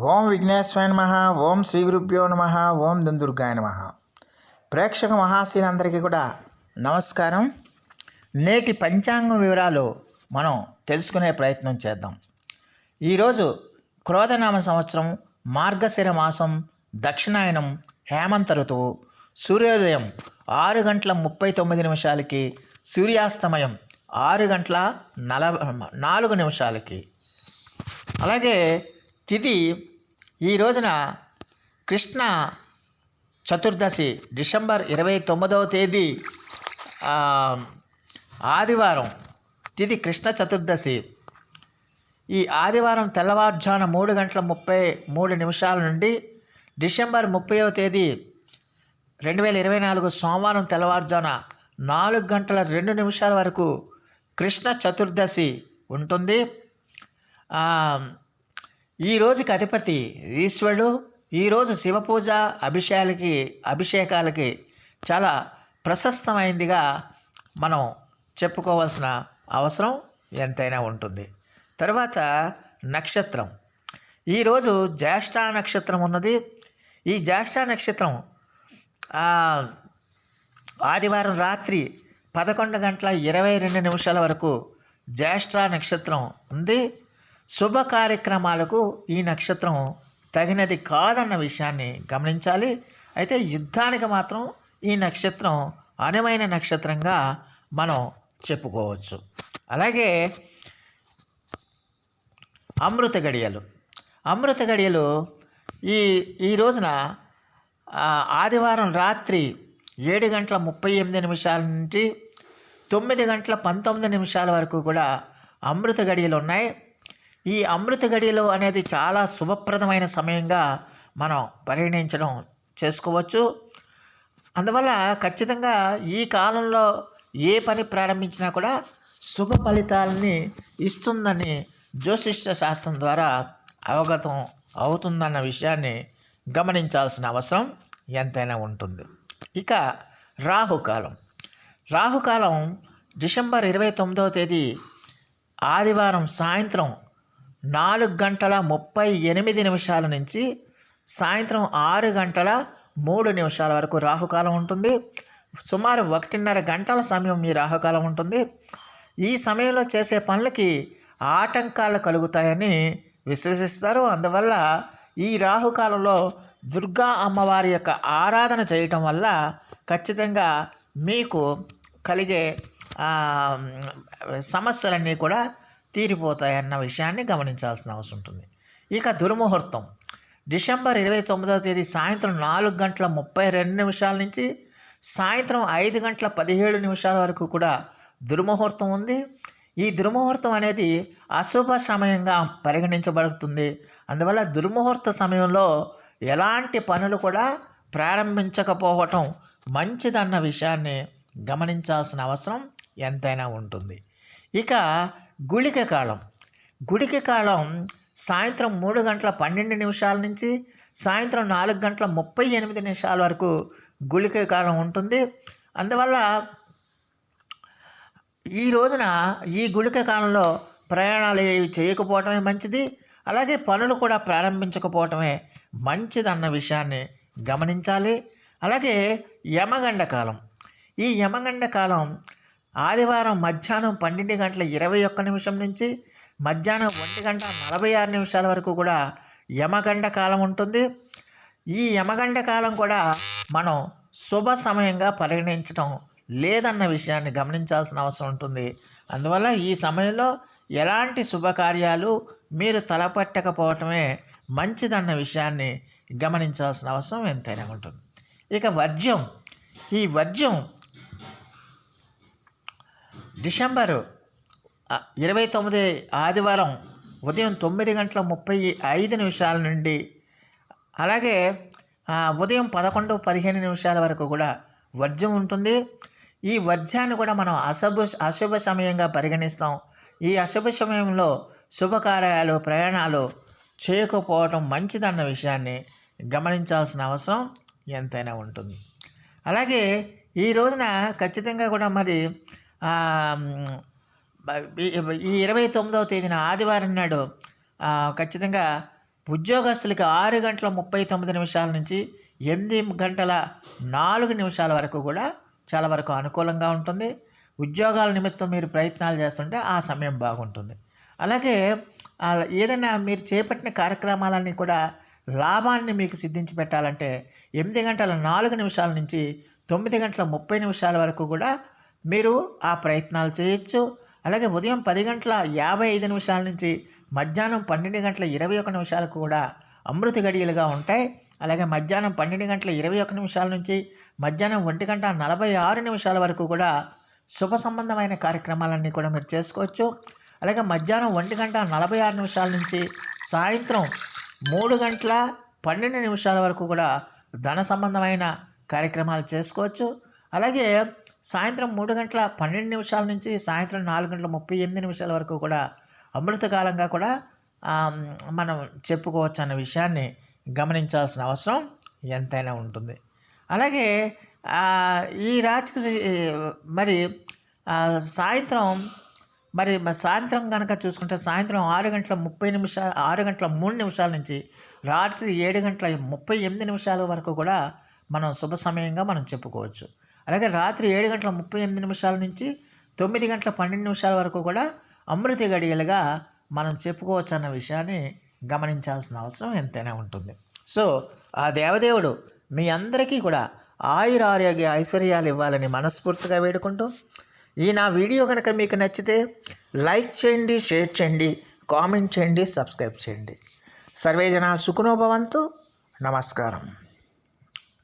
ఓం విఘ్నేశ్వరాయ నమ ఓం శ్రీ గురుభ్యో నమ ఓం దుందుర్గాయ నమ. ప్రేక్షక మహాశీలందరికీ కూడా నమస్కారం. నేటి పంచాంగం వివరాలు మనం తెలుసుకునే ప్రయత్నం చేద్దాం. ఈరోజు క్రోధనామ సంవత్సరం మార్గశిర మాసం దక్షిణాయనం హేమంత ఋతువు సూర్యోదయం ఆరు గంటల ముప్పై తొమ్మిది నిమిషాలకి సూర్యాస్తమయం ఆరు గంటల నలభై నాలుగు నిమిషాలకి. అలాగే తిథి ఈ రోజున కృష్ణ చతుర్దశి డిసెంబర్ ఇరవై తొమ్మిదవ తేదీ ఆదివారం. తిథి కృష్ణ చతుర్దశి. ఈ ఆదివారం తెల్లవారుజామున మూడు గంటల ముప్పై మూడు నిమిషాల నుండి డిసెంబర్ ముప్పైవ తేదీ రెండు వేల ఇరవై నాలుగు సోమవారం తెల్లవారుజామున నాలుగు గంటల రెండు నిమిషాల వరకు కృష్ణ చతుర్దశి ఉంటుంది. ఈ రోజుకి అధిపతి ఈశ్వరుడు ఈరోజు శివపూజ అభిషేకాలకి అభిషేకాలకి చాలా ప్రశస్తమైందిగా మనం చెప్పుకోవాల్సిన అవసరం ఎంతైనా ఉంటుంది. తర్వాత నక్షత్రం. ఈరోజు జ్యేష్ఠ నక్షత్రం ఉన్నది. ఈ జ్యేష్ఠ నక్షత్రం ఆదివారం రాత్రి పదకొండు గంటల ఇరవై రెండు నిమిషాల వరకు జ్యేష్ఠ నక్షత్రం ఉంది. శుభ కార్యక్రమాలకు ఈ నక్షత్రం తగినది కాదన్న విషయాన్ని గమనించాలి. అయితే యుద్ధానికి మాత్రం ఈ నక్షత్రం అనువైన నక్షత్రంగా మనం చెప్పుకోవచ్చు. అలాగే అమృత గడియలు. అమృత గడియలు ఈ ఈ రోజున ఆదివారం రాత్రి ఏడు గంటల ముప్పై ఎనిమిది నిమిషాల నుంచి తొమ్మిది గంటల పంతొమ్మిది నిమిషాల వరకు కూడా అమృత గడియలు ఉన్నాయి. ఈ అమృత గడియలు అనేది చాలా శుభప్రదమైన సమయంగా మనం పరిగణించడం చేసుకోవచ్చు. అందువల్ల ఖచ్చితంగా ఈ కాలంలో ఏ పని ప్రారంభించినా కూడా శుభ ఫలితాలని ఇస్తుందని జ్యోతిష్య శాస్త్రం ద్వారా అవగతం అవుతుందన్న విషయాన్ని గమనించాల్సిన అవసరం ఎంతైనా ఉంటుంది. ఇక రాహుకాలం. రాహుకాలం డిసెంబర్ ఇరవై తొమ్మిదవ తేదీ ఆదివారం సాయంత్రం నాలుగు గంటల ముప్పై ఎనిమిది నిమిషాల నుంచి సాయంత్రం ఆరు గంటల మూడు నిమిషాల వరకు రాహుకాలం ఉంటుంది. సుమారు ఒకటిన్నర గంటల సమయం ఈ రాహుకాలం ఉంటుంది. ఈ సమయంలో చేసే పనులకి ఆటంకాలు కలుగుతాయని విశ్వసిస్తారు. అందువల్ల ఈ రాహుకాలంలో దుర్గా అమ్మవారి యొక్క ఆరాధన చేయటం వల్ల ఖచ్చితంగా మీకు కలిగే సమస్యలన్నీ కూడా తీరిపోతాయన్న విషయాన్ని గమనించాల్సిన అవసరం ఉంటుంది. ఇక దుర్ముహూర్తం. డిసెంబర్ ఇరవై తొమ్మిదవ తేదీ సాయంత్రం నాలుగు గంటల ముప్పై రెండు నిమిషాల నుంచి సాయంత్రం ఐదు గంటల పదిహేడు నిమిషాల వరకు కూడా దుర్ముహూర్తం ఉంది. ఈ దుర్ముహూర్తం అనేది అశుభ సమయంగా పరిగణించబడుతుంది. అందువల్ల దుర్ముహూర్త సమయంలో ఎలాంటి పనులు కూడా ప్రారంభించకపోవటం మంచిదన్న విషయాన్ని గమనించాల్సిన అవసరం ఎంతైనా ఉంటుంది. ఇక గుళిక కాలం గుళిక కాలం సాయంత్రం మూడు గంటల పన్నెండు నిమిషాల నుంచి సాయంత్రం నాలుగు గంటల ముప్పై ఎనిమిది నిమిషాల వరకు గుళిక కాలం ఉంటుంది. అందువల్ల ఈ రోజున ఈ గుళిక కాలంలో ప్రయాణాలు ఏవి చేయకపోవటమే మంచిది. అలాగే పనులు కూడా ప్రారంభించకపోవటమే మంచిదన్న విషయాన్ని గమనించాలి. అలాగే యమగండ కాలం ఈ యమగండ కాలం ఆదివారం మధ్యాహ్నం పన్నెండు గంటల ఇరవై ఒక్క నిమిషం నుంచి మధ్యాహ్నం ఒంటి గంట నలభై ఆరు నిమిషాల వరకు కూడా యమగండ కాలం ఉంటుంది. ఈ యమగండ కాలం కూడా మనం శుభ సమయంగా పరిగణించడం లేదన్న విషయాన్ని గమనించాల్సిన అవసరం ఉంటుంది. అందువల్ల ఈ సమయంలో ఎలాంటి శుభకార్యాలు మీరు తలపెట్టకపోవటమే మంచిదన్న విషయాన్ని గమనించాల్సిన అవసరం ఎంతైనా ఉంటుంది. ఇక వర్జ్యం. ఈ వర్జ్యం డిసెంబరు ఇరవై తొమ్మిది ఆదివారం ఉదయం తొమ్మిది గంటల ముప్పై ఐదు నిమిషాల నుండి అలాగే ఉదయం పదకొండు పదిహేను నిమిషాల వరకు కూడా వర్జం ఉంటుంది. ఈ వర్జాన్ని కూడా మనం అశుభ అశుభ సమయంగా పరిగణిస్తాం. ఈ అశుభ సమయంలో శుభకార్యాలు ప్రయాణాలు చేయకపోవటం మంచిదన్న విషయాన్ని గమనించాల్సిన అవసరం ఎంతైనా ఉంటుంది. అలాగే ఈ రోజున ఖచ్చితంగా కూడా మరి ఈ- ఇరవై తొమ్మిదవ తేదీన ఆదివారం నాడు ఖచ్చితంగా ఉద్యోగస్తులకి ఆరు గంటల ముప్పై తొమ్మిది నిమిషాల నుంచి ఎనిమిది గంటల నాలుగు నిమిషాల వరకు కూడా చాలా వరకు అనుకూలంగా ఉంటుంది. ఉద్యోగాల నిమిత్తం మీరు ప్రయత్నాలు చేస్తుంటే ఆ సమయం బాగుంటుంది. అలాగే ఏదైనా మీరు చేపట్టిన కార్యక్రమాలన్నీ కూడా లాభాన్ని మీకు సిద్ధించి పెట్టాలంటే ఎనిమిది గంటల నాలుగు నిమిషాల నుంచి తొమ్మిది గంటల ముప్పై నిమిషాల వరకు కూడా మీరు ఆ ప్రయత్నాలు చేయొచ్చు. అలాగే ఉదయం పది గంటల యాభై ఐదు నిమిషాల నుంచి మధ్యాహ్నం పన్నెండు గంటల ఇరవై ఒక నిమిషాలకు కూడా అమృత గడియలుగా ఉంటాయి. అలాగే మధ్యాహ్నం పన్నెండు గంటల ఇరవై ఒక నిమిషాల నుంచి మధ్యాహ్నం ఒంటి గంట నలభై ఆరు నిమిషాల వరకు కూడా శుభ సంబంధమైన కార్యక్రమాలన్నీ కూడా మీరు చేసుకోవచ్చు. అలాగే మధ్యాహ్నం ఒంటి గంట నలభై ఆరు నిమిషాల నుంచి సాయంత్రం మూడు గంటల పన్నెండు నిమిషాల వరకు కూడా ధన సంబంధమైన కార్యక్రమాలు చేసుకోవచ్చు. అలాగే సాయంత్రం మూడు గంటల పన్నెండు నిమిషాల నుంచి సాయంత్రం నాలుగు గంటల ముప్పై ఎనిమిది నిమిషాల వరకు కూడా అమృతకాలంగా కూడా మనం చెప్పుకోవచ్చు అన్న విషయాన్ని గమనించాల్సిన అవసరం ఎంతైనా ఉంటుంది. అలాగే ఈ రాత్రి మరి సాయంత్రం మరి సాయంత్రం కనుక చూసుకుంటే సాయంత్రం ఆరు గంటల ముప్పై నిమిషాలు ఆరు గంటల మూడు నిమిషాల నుంచి రాత్రి ఏడు గంటల ముప్పై ఎనిమిది నిమిషాల వరకు కూడా మనం శుభ సమయంగా మనం చెప్పుకోవచ్చు. అలాగే రాత్రి ఏడు గంటల ముప్పై ఎనిమిది నిమిషాల నుంచి తొమ్మిది గంటల పన్నెండు నిమిషాల వరకు కూడా అమృత గడియలుగా మనం చెప్పుకోవచ్చు అన్న విషయాన్ని గమనించాల్సిన అవసరం ఎంతైనా ఉంటుంది. సో ఆ దేవదేవుడు మీ అందరికీ కూడా ఆయురారోగ్య ఐశ్వర్యాలు ఇవ్వాలని మనస్ఫూర్తిగా వేడుకుంటూ ఈ నా వీడియో కనుక మీకు నచ్చితే లైక్ చేయండి షేర్ చేయండి కామెంట్ చేయండి సబ్స్క్రైబ్ చేయండి. సర్వేజన సుఖనోభవంతు నమస్కారం.